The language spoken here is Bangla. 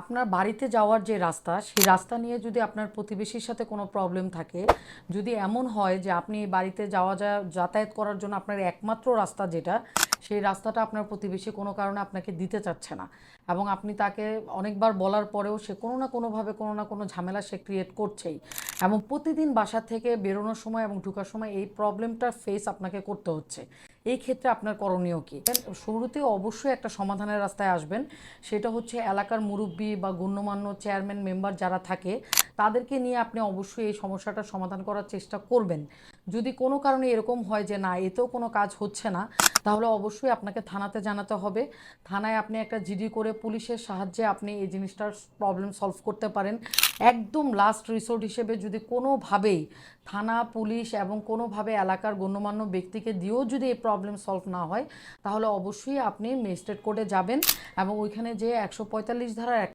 আপনার বাড়িতে যাওয়ার যে রাস্তা, সেই রাস্তা নিয়ে যদি আপনার প্রতিবেশীর সাথে কোনো প্রবলেম থাকে, যদি এমন হয় যে আপনি বাড়িতে যাওয়া যা, যাতায়াত করার জন্য আপনার একমাত্র রাস্তা যেটা, সেই রাস্তাটা আপনার প্রতিবেশী কোনো কারণে আপনাকে দিতে চাচ্ছে না। এবং আপনি তাকে অনেকবার বলার পরেও সে কোনো না কোনোভাবে কোনো না কোনো ঝামেলা সে ক্রিয়েট করছেই। এবং প্রতিদিন বাসা থেকে বেরোনোর সময় এবং ঢুকার সময় এই প্রবলেমটার ফেস আপনাকে করতে হচ্ছে। এই ক্ষেত্রে আপনার করণীয় কী? শুরুতে অবশ্যই একটা সমাধানের রাস্তায় আসবেন। সেটা হচ্ছে এলাকার মুরব্বী বা গণ্যমান্য চেয়ারম্যান মেম্বার যারা থাকে, তাদেরকে নিয়ে আপনি অবশ্যই এই সমস্যাটা সমাধান করার চেষ্টা করবেন। যদি কোনো কারণে এরকম হয় যে না, এতেও কোনো কাজ হচ্ছে না, তাহলে অবশ্যই আপনাকে থানাতে জানাতে হবে। থানায় আপনি একটা জিডি করে পুলিশের সাহায্যে আপনি এই জিনিসটার প্রবলেম সলভ করতে পারেন। একদম লাস্ট রিসোর্ট হিসেবে যদি কোনোভাবেই থানা, পুলিশ এবং কোনোভাবে এলাকার গণ্যমান্য ব্যক্তিকে দিয়েও যদি এই প্রবলেম সলভ না হয়, তাহলে অবশ্যই আপনি ম্যাজিস্ট্রেট কোর্টে যাবেন এবং ওইখানে যে একশো পঁয়তাল্লিশ ধারার